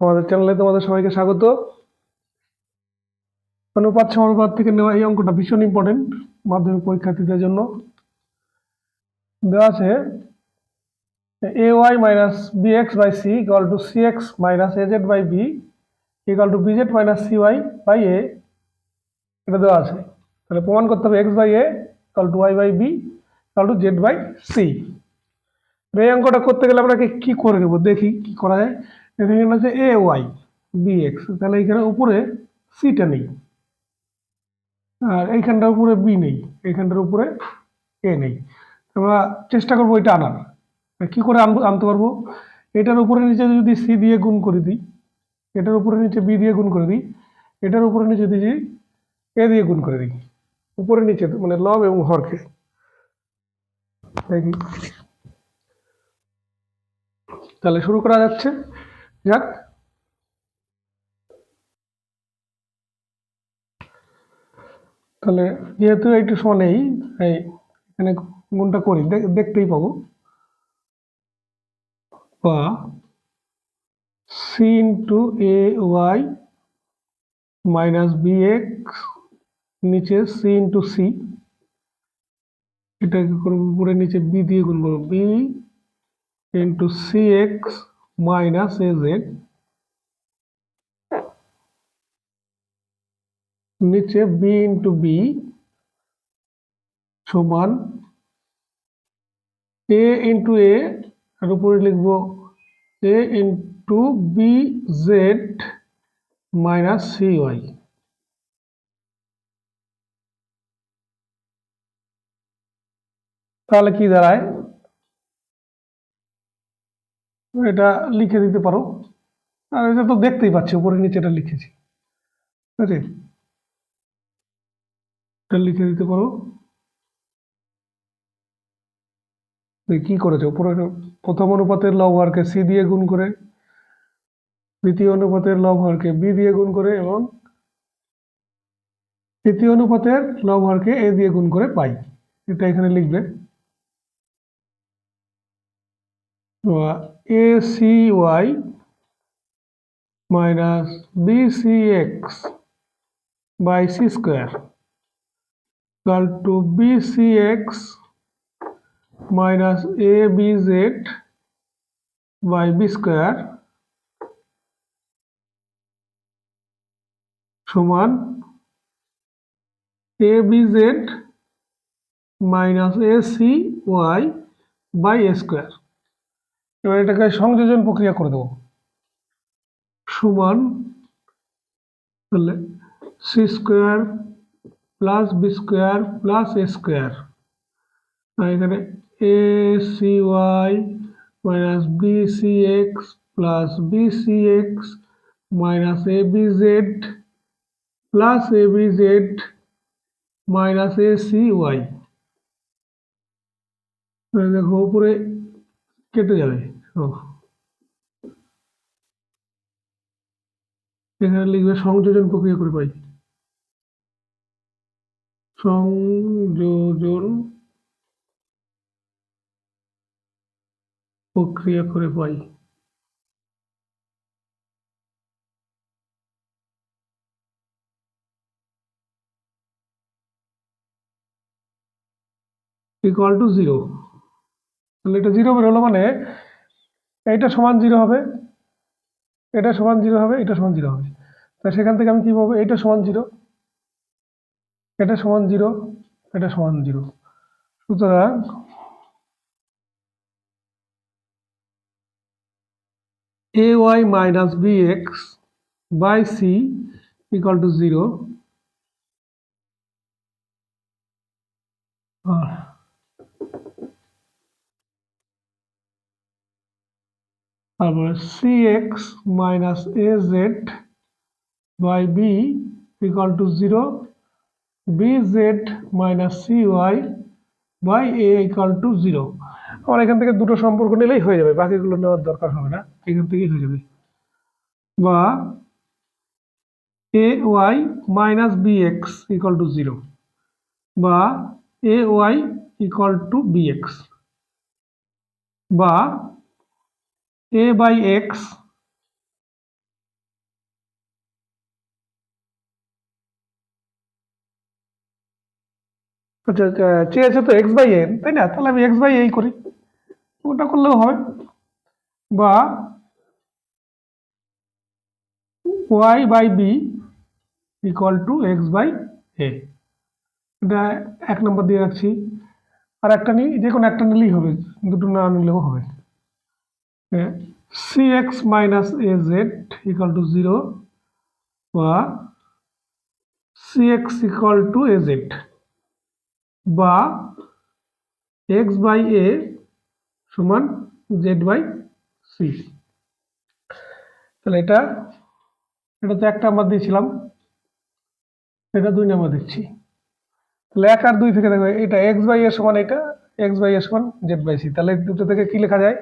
আমাদের চ্যানেলে তোমাদের সবাইকে স্বাগত। অনুপাত সমানুপাত থেকে নেওয়া এই অঙ্কটা ভীষণ ইম্পর্টেন্ট মাধ্যমিক পরীক্ষার্থীদের জন্য। দেওয়া আছে, A Y minus B X by C equal to C X minus A Z by B equal to B Z minus C Y by A. এটা দেওয়া আছে। তাহলে প্রমাণ করতে হবে X by A equal to Y by B equal to Z by C. এই অঙ্কটা করতে গেলে আপনাকে কি করে নেব? দেখি কি করা যায়। এখানে আছে এ ওয়াই বি এক্স তাহলে এখানে উপরে সিটা নেই। আর এইখানটার উপরে বি নেই। এইখানটার উপরে এ নেই। আমরা চেষ্টা করব এটা আনার। কি করে আনব আনতে পারব? এটার উপরে নিচে যদি সি দিয়ে গুণ করে দিই, এটার উপরে নিচে বি দিয়ে গুণ করে দিই, এটার উপরে নিচে যদি এ দিয়ে গুণ করে দিই, উপরে নিচে মানে লব এবং হরকে তাহলে শুরু করা যাচ্ছে। যাক। তাহলে যেহেতু এইটু সমান এই এখানে গুণটা করি দেখতেই পাবো। বা C into A Y minus B X নিচে সি ইন্টু সি এটাকে করব উপরে নিচে বি দিয়ে গুণ করব B into C X minus A Z নিচে বি ইন্টু বি সমান এ ইন্টু এ আর উপরে লিখব A into B Z minus C Y তাহলে কি দাঁড়ায়? এটা লিখে দিতে পারো। আর এটা তো দেখতেই পাচ্ছি, উপরে নিচে এটা লিখেছি। ঠিক আছে? এটা লিখে দিতে পারো। কি করেছে? উপরে প্রথম অনুপাতের লব হরকে সি দিয়ে গুণ করে, দ্বিতীয় অনুপাতের লব হরকে বি দিয়ে গুণ করে এবং তৃতীয় অনুপাতের লব হরকে এ দিয়ে গুণ করে পাই। এটা এখানে লিখবে। A C Y minus B C X by C square equal to bcx minus abz by b square সমান abz minus A C Y by A square এবার এটাকে সংযোজন প্রক্রিয়া করে দেবো। সমান তাহলে C square plus B square plus A square এখানে A C Y minus B C X plus B C X minus A B Z plus A B Z minus A C Y দেখো, উপরে কেটে যাবে। এখানে লিখবে সংযোজন প্রক্রিয়া করে পাই। সংযোজন প্রক্রিয়া করে পাই। ইকুয়াল টু জিরো তাহলে এটা জিরো বেরোলো মানে এইটা সমান জিরো হবে, এটা সমান জিরো হবে, এটা সমান জিরো হবে। তা সেখান থেকে আমি কি পাবো? এইটা সমান জিরো এটা সমান জিরো এটা সমান জিরো সুতরাং A Y minus B X by C equal to zero তারপরে C X minus A Z by B equal to zero bz minus C Y by A equal to zero আমার এখান থেকে দুটো সম্পর্ক নিলেই হয়ে যাবে, বাকিগুলো নেওয়ার দরকার হবে না, এখান থেকেই হয়ে যাবে। বা A Y minus B X equal to zero বা A Y equal to B X বা a by x আচ্ছা, আচ্ছা, চেয়েছে তো এক্স বাই এন তাই না? তাহলে আমি এক্স বাই এই করি। ওটা করলেও হবে বা Y by B equal to X by A এটা এক নম্বর দিয়ে রাখছি। আর একটা নিই, যে কোনো একটা নিলেই হবে, দুটো না নিলেও হবে। C X minus A Z equal to zero বা C X equal to A Z বা এক্স বাই এ সমান জেড বাই সি তাহলে এটা এটা তো এক নাম্বার দিয়েছিলাম, এটা দুই নাম্বার দিচ্ছি। তাহলে এক আর দুই থেকে দেখবে এটা এক্স বাই এর সমান এটা এক্স বাই এর সমান জেড বাই সি তাহলে দুটো থেকে কি লেখা যায়?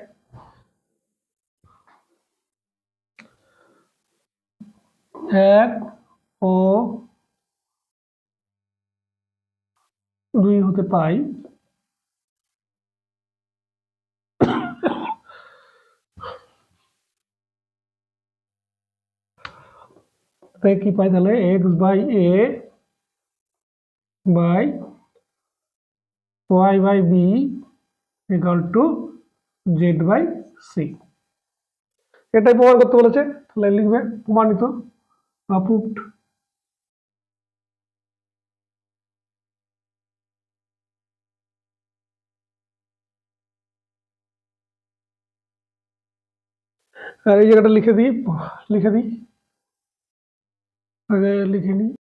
এক ও দুই হতে পাই। কি পাই তাহলে? X by A by Y by B equal to Z by C. এটাই প্রমাণ করতে বলেছে। তাহলে লিখবে প্রমাণিত। অ্যাপ্রুভড আর এই জায়গাটা লিখে দিই লিখে দিই। আগে লিখে নিই।